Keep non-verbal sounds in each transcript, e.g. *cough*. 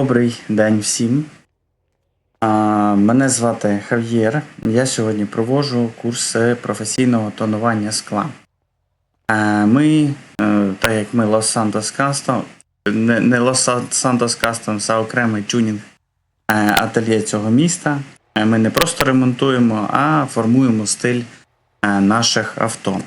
Добрий день всім. Мене звати Хав'єр. Я сьогодні проводжу курси професійного тонування скла. Ми, е, так як ми Los Santos Custom, не, Santos Customs, а окремий тюнінг е, ательє цього міста. Е, Ми не просто ремонтуємо, а формуємо стиль наших авто.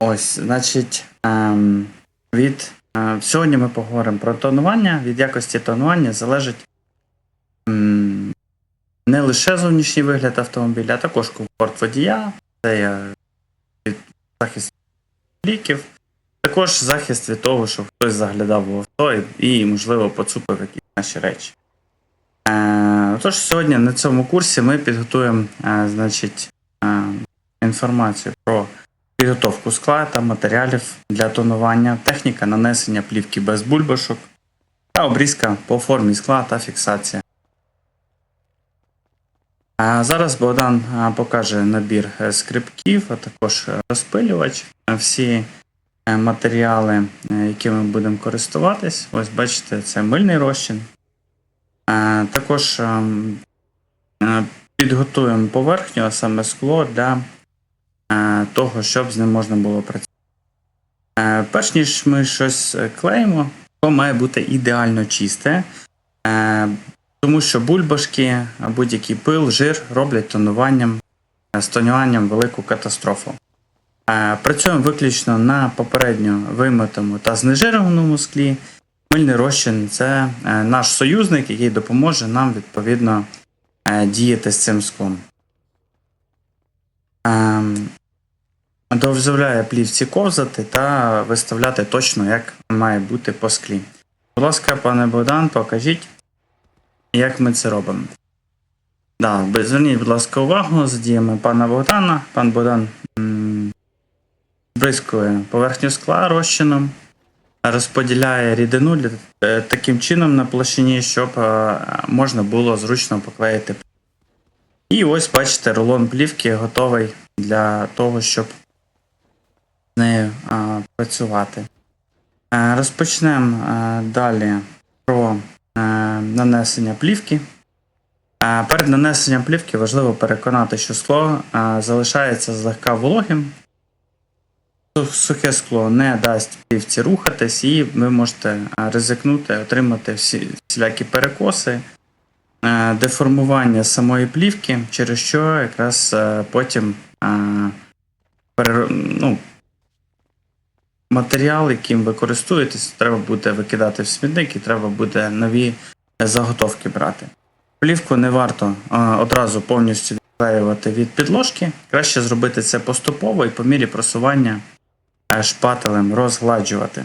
Ось, значить, ем, від е, сьогодні ми поговоримо про тонування. Від якості тонування залежить ем, не лише зовнішній вигляд автомобіля, а також комфорт водія, це є від захист ліків, також захист від того, щоб хтось заглядав в авто і, можливо, поцупив якісь наші речі. Е, Тож сьогодні на цьому курсі ми підготуємо е, значить, е, інформацію про підготовку скла та матеріалів для тонування, техніка нанесення плівки без бульбашок та обрізка по формі скла та фіксація. Зараз Богдан покаже набір е, скрипків, а також е, розпилювач. Е, Всі матеріали, якими ми будемо користуватись. Ось бачите, це мильний розчин. Також ем, підготуємо поверхню, а саме скло для того, щоб з ним можна було працювати. Е, Перш ніж ми щось е, клеїмо, то має бути ідеально чисте, е, тому що бульбашки, будь-який пил, жир роблять тонуванням, е, з тонуванням велику катастрофу. Е, Працюємо виключно на попередньо вимитому та знежированому склі. Мильний розчин це е, наш союзник, який допоможе нам відповідно е, діяти з цим склом. Ем, дозволяє плівці ковзати та виставляти точно, як має бути по склі. Будь ласка, пане Богдан, покажіть, як ми це робимо. Да, зверніть, будь ласка, увагу за діями пана Богдана. Пан Богдан бризкує поверхню скла розчином, розподіляє рідину е, таким чином на площині, щоб е, можна було зручно поклеїти і ось бачите, рулон плівки готовий для того, щоб з нею а, працювати. Е, розпочнемо е, далі про е, нанесення плівки. Е, перед нанесенням плівки важливо переконати, що скло е, залишається злегка вологим. Сухе скло не дасть плівці рухатись, і ви можете ризикнути отримати всі, всілякі перекоси деформування самої плівки, через що якраз е, потім е, ну, матеріал, яким ви користуєтесь, треба буде викидати в смітник і треба буде нові заготовки брати. Плівку не варто е, одразу повністю відклеювати від підложки. Краще зробити це поступово і по мірі просування е, шпателем розгладжувати.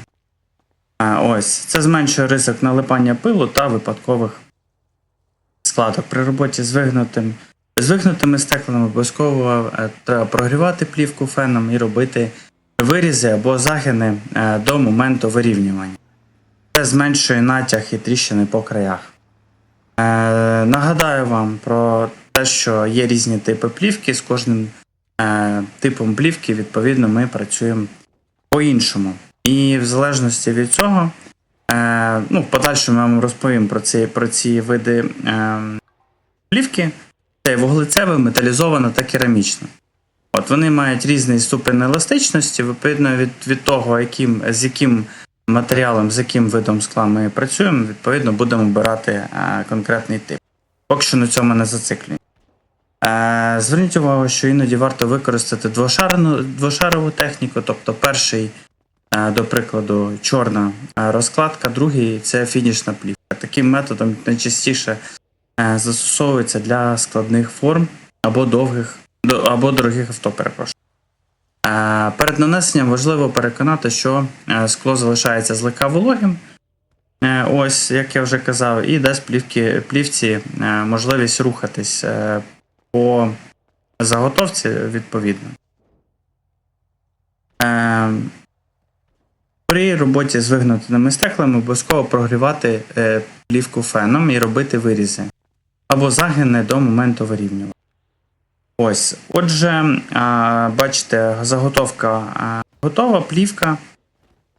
Е, Ось, це зменшує ризик налипання пилу та випадкових складок. При роботі з вигнутим, з вигнутими стеклами обов'язково е, треба прогрівати плівку феном і робити вирізи або загини е, до моменту вирівнювання. Це зменшує натяг і тріщини по краях. Е, нагадаю вам про те, що є різні типи плівки. З кожним типом плівки, відповідно, ми працюємо по-іншому. І в залежності від цього, ну, в подальшому я вам розповім про ці, про ці види е, плівки. Це вуглецева, металізована та керамічна. От вони мають різний ступень еластичності, відповідно від, від того, яким, з яким матеріалом, з яким видом скла ми працюємо, відповідно будемо обирати е, конкретний тип. Поки що на цьому не зациклюємо. Е, зверніть увагу, що іноді варто використати двошарову техніку, тобто перший, е, до прикладу, чорна е, розкладка, другий це фінішна плівка. Таким методом найчастіше е, застосовується для складних форм або довгих або дорогих авто, перепрошую. Е, Перед нанесенням важливо переконати, що е, скло залишається злегка вологим. Е, Ось, як я вже казав, і дасть плівки, плівці е, можливість рухатись е, по заготовці відповідно. При роботі з вигнутими стеклами обов'язково прогрівати е, плівку феном і робити вирізи або загини до моменту вирівнювання. Ось, отже, бачите, заготовка готова, плівка.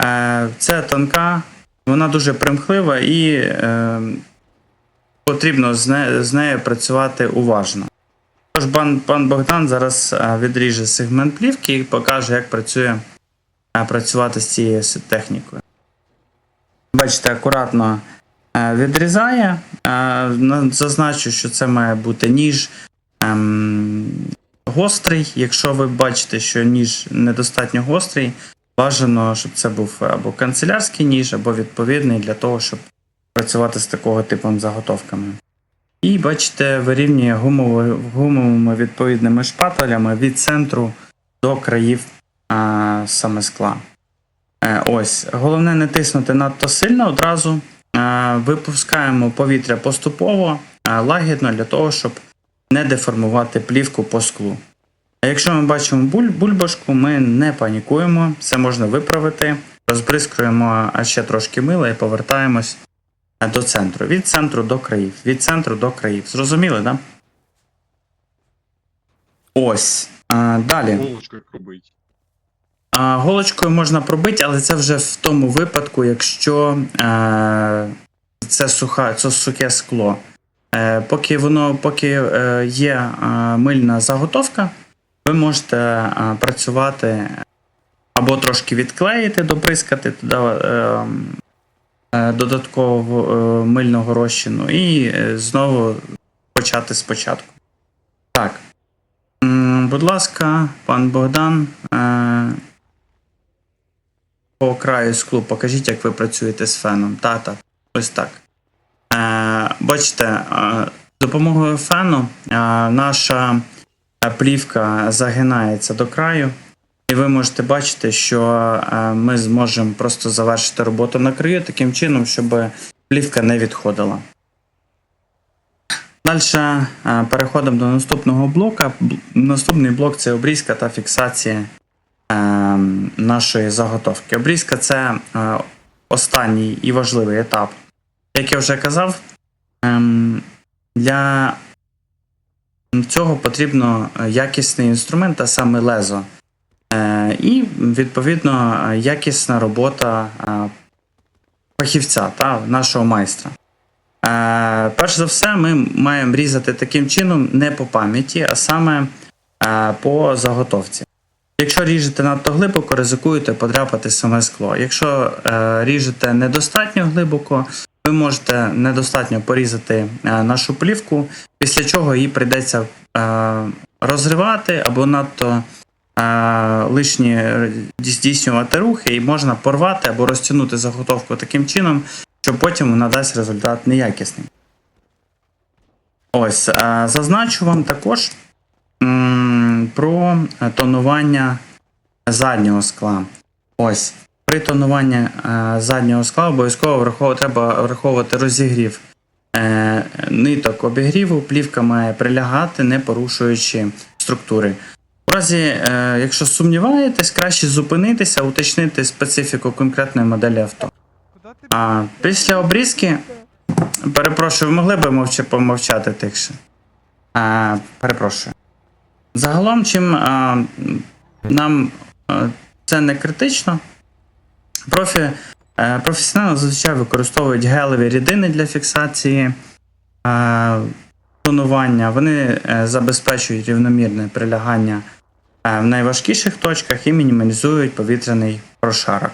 Е, Це тонка, вона дуже примхлива і е, потрібно з, не, з нею працювати уважно. Тож пан, Богдан зараз відріже сегмент плівки і покаже, як працює працювати з цією технікою. Бачите, акуратно е, відрізає. Е, Зазначу, що це має бути ніж ем, гострий. Якщо ви бачите, що ніж недостатньо гострий, бажано, щоб це був або канцелярський ніж, або відповідний для того, щоб працювати з такого типом заготовками. І бачите, вирівнює гумовими відповідними шпателями від центру до країв саме скла. Е, ось. Головне не тиснути надто сильно одразу. Е, випускаємо повітря поступово, е, лагідно для того, щоб не деформувати плівку по склу. А якщо ми бачимо буль- бульбашку, ми не панікуємо, це можна виправити, розбризкуємо ще трошки мила і повертаємось до центру. Від центру до країв. Від центру до країв. Зрозуміли, так? Да? Ось. Далі. А, голочкою можна пробити, але це вже в тому випадку, якщо е, це, суха, це сухе скло. Е, поки воно поки е, є е, мильна заготовка, ви можете е, працювати або трошки відклеїти, доприскати туди е, додатково мильного розчину і знову почати спочатку. Так. Будь ласка, пан Богдан. Е, краю склу покажіть, як ви працюєте з феном. Та, та, ось так. Е, бачите, е, з допомогою фену е, наша е, плівка загинається до краю, і ви можете бачити, що ми зможемо просто завершити роботу на краю таким чином, щоб плівка не відходила. Далі переходимо до наступного блока. Наступний блок це обрізка та фіксація нашої заготовки. Обрізка це е, останній і важливий етап. Як я вже казав, ем, для цього потрібно якісний інструмент, а саме лезо. Е, і, відповідно, якісна робота е, фахівця та нашого майстра. Е, перш за все, ми маємо різати таким чином не по пам'яті, а саме е, по заготовці. Якщо ріжете надто глибоко, ризикуєте подряпати саме скло. Якщо е, ріжете недостатньо глибоко, ви можете недостатньо порізати е, нашу плівку, після чого її прийдеться е, розривати або надто е, лишні е, здійснювати рухи, і можна порвати або розтягнути заготовку таким чином, що потім вона дасть результат неякісним. Ось, е, зазначу вам також про тонування заднього скла. Ось. При тонуванні е, заднього скла обов'язково враховувати, треба враховувати розігрів е, ниток обігріву. Плівка має прилягати, не порушуючи структури. В разі, е, якщо сумніваєтесь, краще зупинитися, уточнити специфіку конкретної моделі авто. А після обрізки, перепрошую, ви могли б мовча, помовчати тихше. А, перепрошую. Загалом, чим а, нам а, це не критично, профі, е, професіонали зазвичай використовують гелеві рідини для фіксації е, тонування. Вони е, забезпечують рівномірне прилягання е, в найважкіших точках і мінімалізують повітряний прошарок.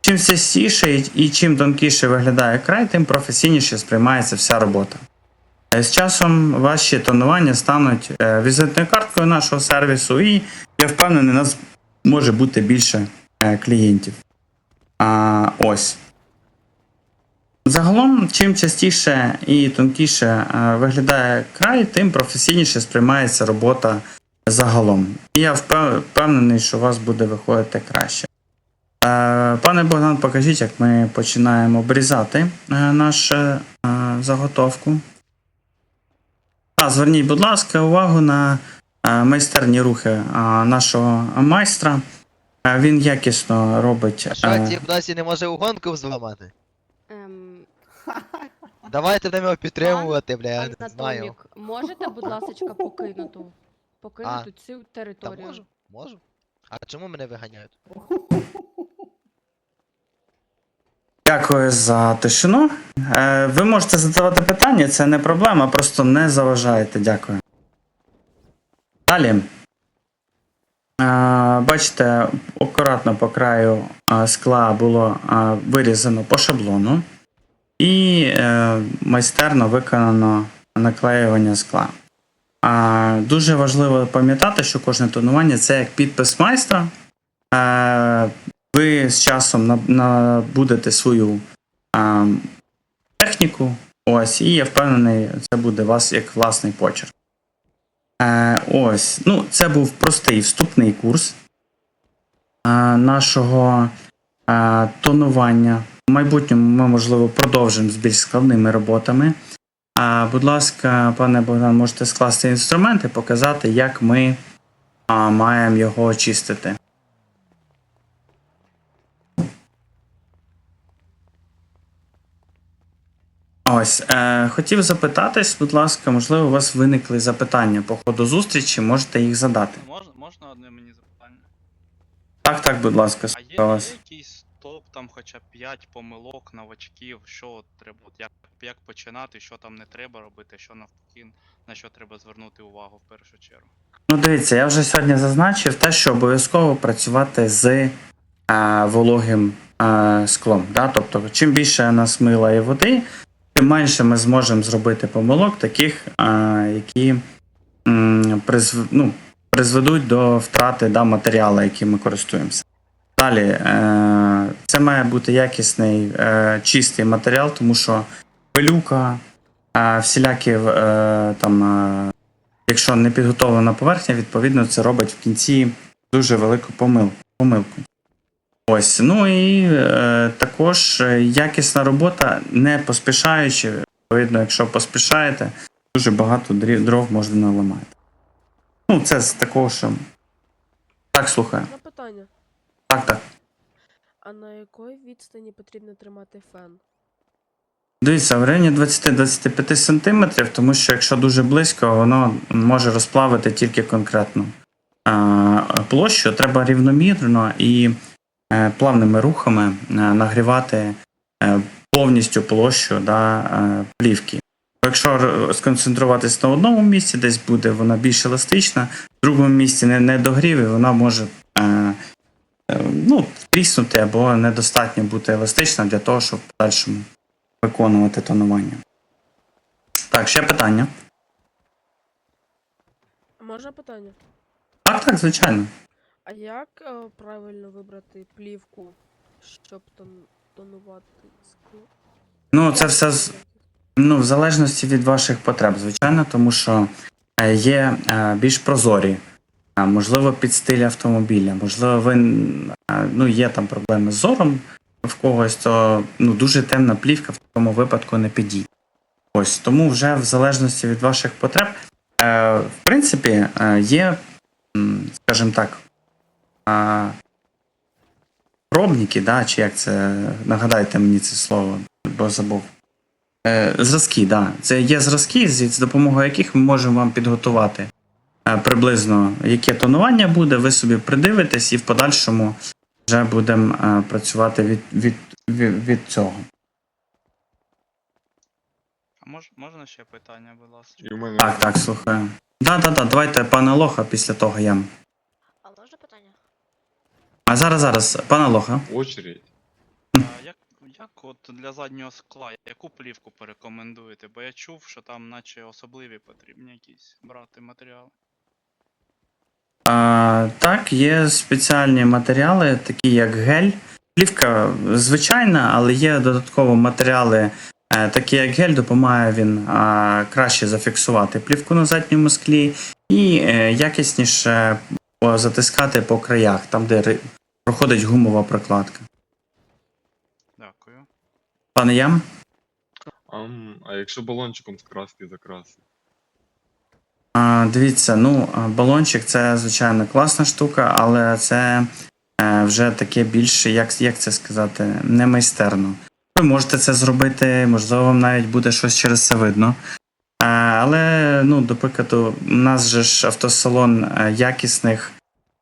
Чим сістіше і, і чим тонкіше виглядає край, тим професійніше сприймається вся робота. Е, З часом ваші тонування стануть е, візитною карткою нашого сервісу, і я впевнений, у нас може бути більше е, клієнтів. А, ось. Загалом, чим частіше і тонкіше виглядає край, тим професійніше сприймається робота загалом. І я впевнений, що у вас буде виходити краще. Пане Богдан, покажіть, як ми починаємо обрізати нашу заготовку. А, зверніть, будь ласка, увагу на майстерні рухи нашого майстра. Він якісно робить. А що, е, ті Бнасі не може угонку взламати? Ем, Давайте будемо його підтримувати, бля, я не знаю. Можете, будь ласка, покинути, *laughs* покинути цю територію? можу, можу. А чому мене виганяють? *laughs* Дякую за тишину. Е, ви можете задавати питання, це не проблема, просто не заважайте. Дякую. Далі. Е, бачите, акуратно по краю е, скла було вирізано по шаблону і майстерно виконано наклеювання скла. Дуже важливо пам'ятати, що кожне тонування це як підпис майстра. Е, ви з часом набудете свою а, техніку. Ось, і я впевнений, це буде вас як власний почерк. Е, ось, ну, це був простий вступний курс е, нашого е, тонування. В майбутньому ми, можливо, продовжимо з більш складними роботами. А, будь ласка, пане Богдан, можете скласти інструмент і показати, як ми а, маємо його очистити. Ось, е, хотів запитатись, будь ласка, можливо, у вас виникли запитання по ходу зустрічі, можете їх задати. Можна, можна одне мені запитання? Так, так, будь ласка, А є, є вас. якийсь топ, там хоча б 5 помилок новачків, що от треба, от як, як починати, що там не треба робити, що навпаки, на що треба звернути увагу в першу чергу. Ну, дивіться, я вже сьогодні зазначив те, що обов'язково працювати з е, вологим е, склом. Да? Тобто, чим більше у нас мила і води, менше ми зможемо зробити помилок, таких, які ну, призведуть до втрати да, матеріалу, яким ми користуємося. Далі, е, це має бути якісний е, чистий матеріал, тому що пилюка, е, всілякі там. Якщо не підготовлена поверхня, відповідно це робить в кінці дуже велику помилку. Ось. Ну і також е, якісна робота, не поспішаючи. Відповідно, якщо поспішаєте, дуже багато дров можна наламати. Ну, це з такого, що. Так, слухаю. Запитання. Так, так. А на якій відстані потрібно тримати фен? Дивіться, в районі 20-25 см, тому що якщо дуже близько, воно може розплавити тільки конкретну а, площу. Треба рівномірно і плавними рухами е, нагрівати е, повністю площу да, е, плівки. Якщо сконцентруватись на одному місці, десь буде вона більш еластична, в другому місці не, не догрів, і вона може е, е, ну, тріснути або недостатньо бути еластична для того, щоб в подальшому виконувати тонування. Так, ще питання. Можна питання? Так, так, звичайно. А як е, правильно вибрати плівку, щоб тон, тонувати скло? Ну, це все з- ну, в залежності від ваших потреб, звичайно, тому що е, є е, більш прозорі, а, можливо, під стиль автомобіля, можливо, ви е, ну, є там проблеми з зором в когось, то ну, дуже темна плівка в такому випадку не підійде. Ось тому вже в залежності від ваших потреб, е, в принципі, е, є, скажімо так, е, пробники, да, чи як це, нагадайте мені це слово, бо забув. Е, зразки, да. Це є зразки, з, з допомогою яких ми можемо вам підготувати е, приблизно, яке тонування буде, ви собі придивитесь і в подальшому вже будемо е, працювати від, від, від, від цього. А мож, можна ще питання, будь ласка? І в мене Так, так, слухаю. Да, да, да, давайте пане Лоха, після того я. А можна питання? А зараз, зараз, пане Лоха. очередь. А як, як от для заднього скла, яку плівку порекомендуєте? Бо я чув, що там наче особливі потрібні якісь брати матеріали. А, так, є спеціальні матеріали, такі як гель. Плівка звичайна, але є додатково матеріали, е, такі як гель, допомагає він а, краще зафіксувати плівку на задньому склі і е, якісніше затискати по краях, там, де проходить гумова прокладка. Дякую. Пане Ям? Ам, а якщо балончиком з краски закрасити? А, дивіться, ну, балончик це, звичайно, класна штука, але це е, вже таке більше, як, як це сказати, не майстерно. Ви можете це зробити, можливо, вам навіть буде щось через це видно. Але, ну, до прикладу, у нас же ж автосалон е, якісних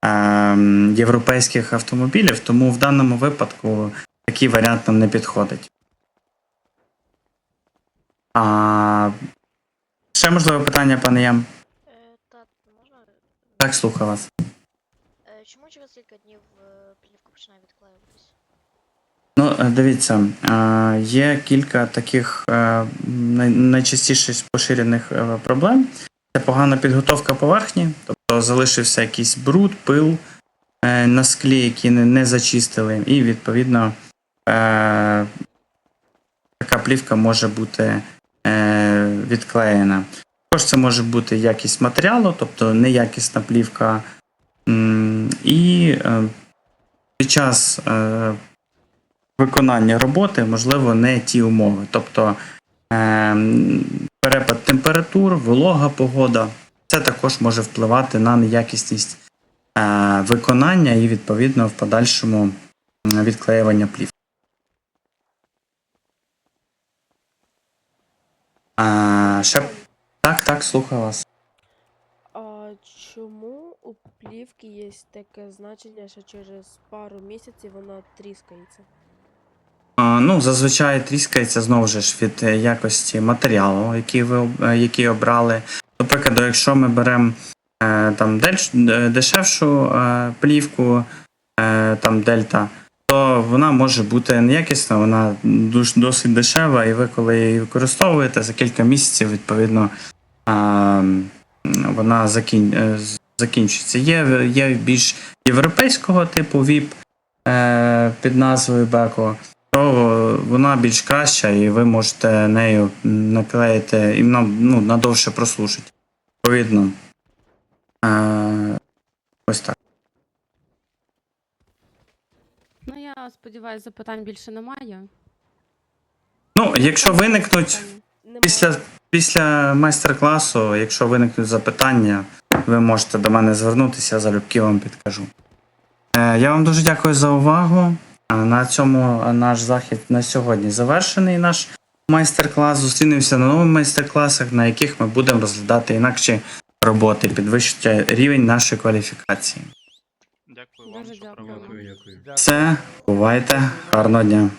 е, європейських автомобілів, тому в даному випадку, такий варіант нам не підходить. А, ще можливе питання, пане Ям? Е, можна? Так, слухаю вас. Е, чому через кілька днів е, плівка починає відклеюватись? Ну, е, дивіться, е, є кілька таких е, найчастіше поширених проблем. Це погана підготовка поверхні, тобто залишився якийсь бруд, пил на склі, які не, зачистили, і відповідно така плівка може бути відклеєна. Також це може бути якість матеріалу, тобто неякісна плівка. І під час виконання роботи, можливо, не ті умови. Тобто е, перепад температур, волога погода, це також може впливати на неякісність е, виконання і, відповідно, в подальшому відклеювання плівки. А, ще... Так, так, слухаю вас. А чому у плівки є таке значення, що через пару місяців вона тріскається? Ну, зазвичай тріскається знову ж від е, якості матеріалу, який ви е, який обрали. Наприклад, якщо ми беремо е, там дешевшу плівку, там дельта, то вона може бути неякісна, вона досить дешева, і ви, коли її використовуєте, за кілька місяців, відповідно, вона закін... е. Є, є більш європейського типу VIP під назвою Беко то вона більш краща, і ви можете нею наклеїти і вона ну, надовше прослужить. Відповідно. Е, ось так. Ну, я сподіваюся, запитань більше немає. Ну, якщо виникнуть Немає. після, після майстер-класу, якщо виникнуть запитання, ви можете до мене звернутися, я залюбки вам підкажу. Е, я вам дуже дякую за увагу. На цьому наш захід на сьогодні завершений. Наш майстер-клас. Зустрінемося на нових майстер-класах, на яких ми будемо розглядати інакші роботи, підвищити рівень нашої кваліфікації. Дякую вам, Дуже що провели. Все, бувайте, гарного дня.